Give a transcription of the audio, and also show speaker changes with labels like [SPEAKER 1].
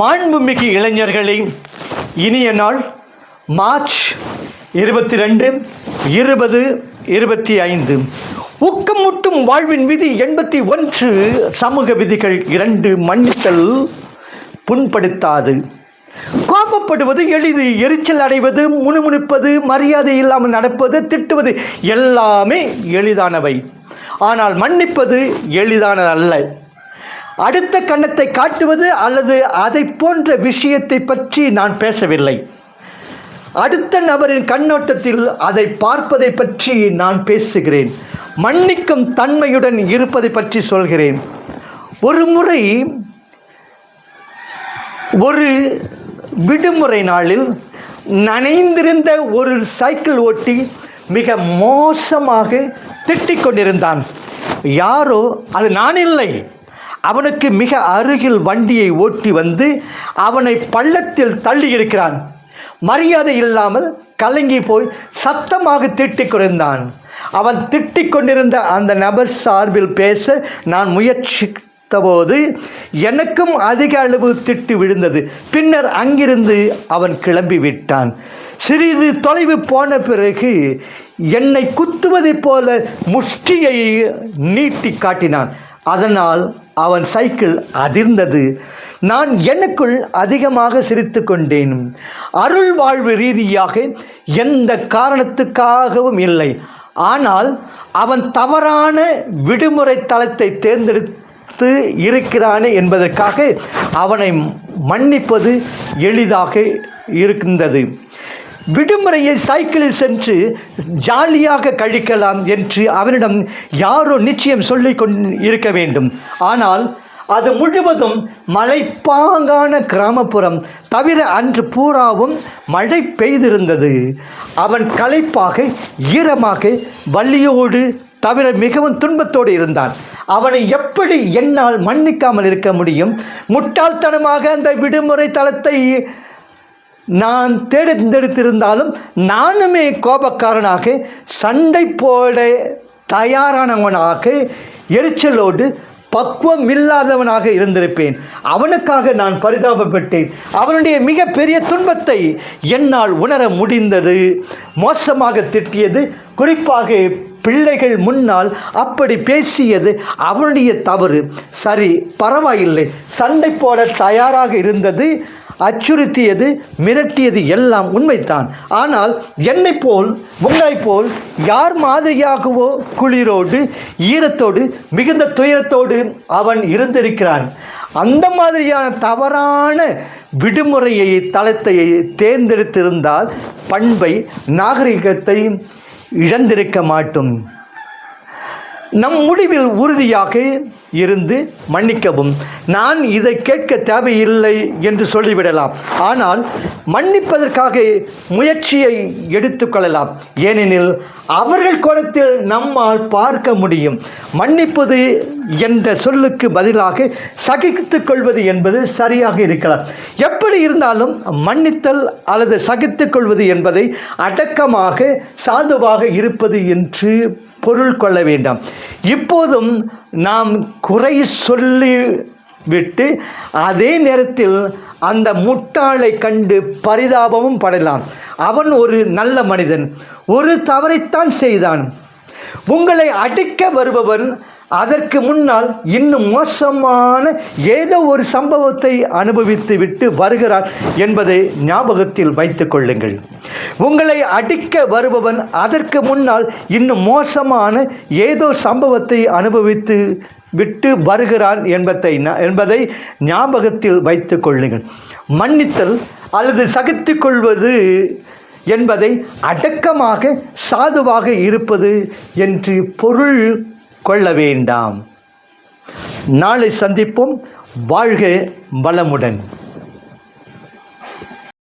[SPEAKER 1] மாண்புமிகு இளைஞர்களே இனிய நாள் மார்ச் இருபத்தி ரெண்டு இருபது இருபத்தி ஐந்து. ஊக்கமூட்டும் வாழ்வின் விதி எண்பத்தி ஒன்று சமூக விதிகள் இரண்டு மன்னித்தல் புண்படுத்தாது. கோபப்படுவது எளிது எரிச்சல் அடைவது முணுமுணுப்பது மரியாதை இல்லாமல் நடப்பது திட்டுவது எல்லாமே எளிதானவை. ஆனால் மன்னிப்பது எளிதானதல்ல. அடுத்த கன்னத்தை காட்டுவது அல்லது அதை போன்ற விஷயத்தை பற்றி நான் பேசவில்லை. அடுத்த நபரின் கண்ணோட்டத்தில் அதை பார்ப்பதை பற்றி நான் பேசுகிறேன். மன்னிக்கும் தன்மையுடன் இருப்பதை பற்றி சொல்கிறேன். ஒரு முறை ஒரு விடுமுறை நாளில் நனைந்திருந்த ஒரு சைக்கிள் ஓட்டி மிக மோசமாக திட்டிக் கொண்டிருந்தான் யாரோ அது நான் இல்லை அவனுக்கு மிக அருகில் வண்டியை ஓட்டி வந்து அவனை பள்ளத்தில் தள்ளி இருக்கிறான். மரியாதை இல்லாமல் கலங்கி போய் சத்தமாக திட்டிக் கொண்டிருந்தான். அவன் திட்டிக் கொண்டிருந்த அந்த நபர் சார்பில் பேச நான் முயற்சித்தபோது எனக்கும் அதிக அளவு திட்டு விழுந்தது. பின்னர் அங்கிருந்து அவன் கிளம்பி விட்டான். சிறிது தொலைவு போன பிறகு என்னை குத்துவதைப் போல முஷ்டியை நீட்டி காட்டினான். அதனால் அவன் சைக்கிள் அதிர்ந்தது. நான் எனக்குள் அதிகமாக சிரித்து கொண்டேன் அருள் வாழ்வு ரீதியாக எந்த காரணத்துக்காகவும் இல்லை. ஆனால் அவன் தவறான விடுமுறை தளத்தை தேர்ந்தெடுத்து இருக்கிறானே என்பதற்காக அவனை மன்னிப்பது எளிதாக இருந்தது விடுமுறையை சைக்கிளில் சென்று ஜாலியாக கழிக்கலாம் என்று அவனிடம் யாரோ நிச்சயம் சொல்லி இருக்க வேண்டும். ஆனால் அது முழுவதும் மலைப்பாங்கான கிராமப்புறம். தவிர அன்று பூராவும் மழை பெய்திருந்தது. அவன் களைப்பாக ஈரமாக வள்ளியோடு தவிர மிகவும் துன்பத்தோடு இருந்தான். அவனை எப்படி என்னால் மன்னிக்காமல் இருக்க முடியும்? முட்டாள்தனமாக அந்த விடுமுறை தளத்தை நான் தேர்ந்தெடுத்திருந்தாலும் நானுமே கோபக்காரனாக சண்டை போட தயாரானவனாக எரிச்சலோடு பக்குவம் இல்லாதவனாக இருந்திருப்பேன். அவனுக்காக நான் பரிதாபப்பட்டேன். அவனுடைய மிகப்பெரிய துன்பத்தை என்னால் உணர முடிந்தது. மோசமாக திட்டியது குறிப்பாக பிள்ளைகள் முன்னால் அப்படி பேசியது அவனுடைய தவறு. சரி பரவாயில்லை. சண்டை போட தயாராக இருந்தது அச்சுறுத்தியது மிரட்டியது எல்லாம் உண்மைத்தான் ஆனால் என்னை போல் உங்களைப் போல் யார் மாதிரியாகவோ குளிரோடு ஈரத்தோடு மிகுந்த துயரத்தோடு அவன் இருந்திருக்கிறான். அந்த மாதிரியான தவறான விடுமுறையை தளத்தை தேர்ந்தெடுத்திருந்தால் பண்பை நாகரிகத்தை இழந்திருக்க மாட்டோம். நம் முடிவில் உறுதியாக இருந்து மன்னிக்கவும். நான் இதை கேட்க தேவையில்லை என்று சொல்லிவிடலாம். ஆனால் மன்னிப்பதற்காக முயற்சியை எடுத்துக்கொள்ளலாம் ஏனெனில் அவர்கள் கோணத்தில் நம்மால் பார்க்க முடியும். மன்னிப்பது என்ற சொல்லுக்கு பதிலாக சகித்து கொள்வது என்பது சரியாக இருக்கலாம். எப்படி இருந்தாலும் மன்னித்தல் அல்லது சகித்து கொள்வது என்பதை அடக்கமாக சாதுவாக இருப்பது என்று பொருள் கொள்ள வேண்டாம். இப்போதும் நாம் குறை சொல்லி விட்டு அதே நேரத்தில் அந்த முட்டாளை கண்டு பரிதாபமும் படலாம். அவன் ஒரு நல்ல மனிதன். ஒரு தவறைத்தான் செய்தான். உங்களை அடிக்க வருபவன் அதற்கு முன்னால் இன்னும் மோசமான ஏதோ ஒரு சம்பவத்தை அனுபவித்து விட்டு வருகிறான் என்பதை ஞாபகத்தில் வைத்துக் கொள்ளுங்கள். உங்களை அடிக்க வருபவன் அதற்கு முன்னால் இன்னும் மோசமான ஏதோ சம்பவத்தை அனுபவித்து விட்டு வருகிறான் என்பதை என்பதை ஞாபகத்தில் வைத்துக் கொள்ளுங்கள். மன்னித்தல் அல்லது சகித்து கொள்வது என்பதை அடக்கமாக சாதுவாக இருப்பது என்று பொருள் கொள்ள வேண்டாம். நாளை சந்திப்போம். வாழ்க வளமுடன்.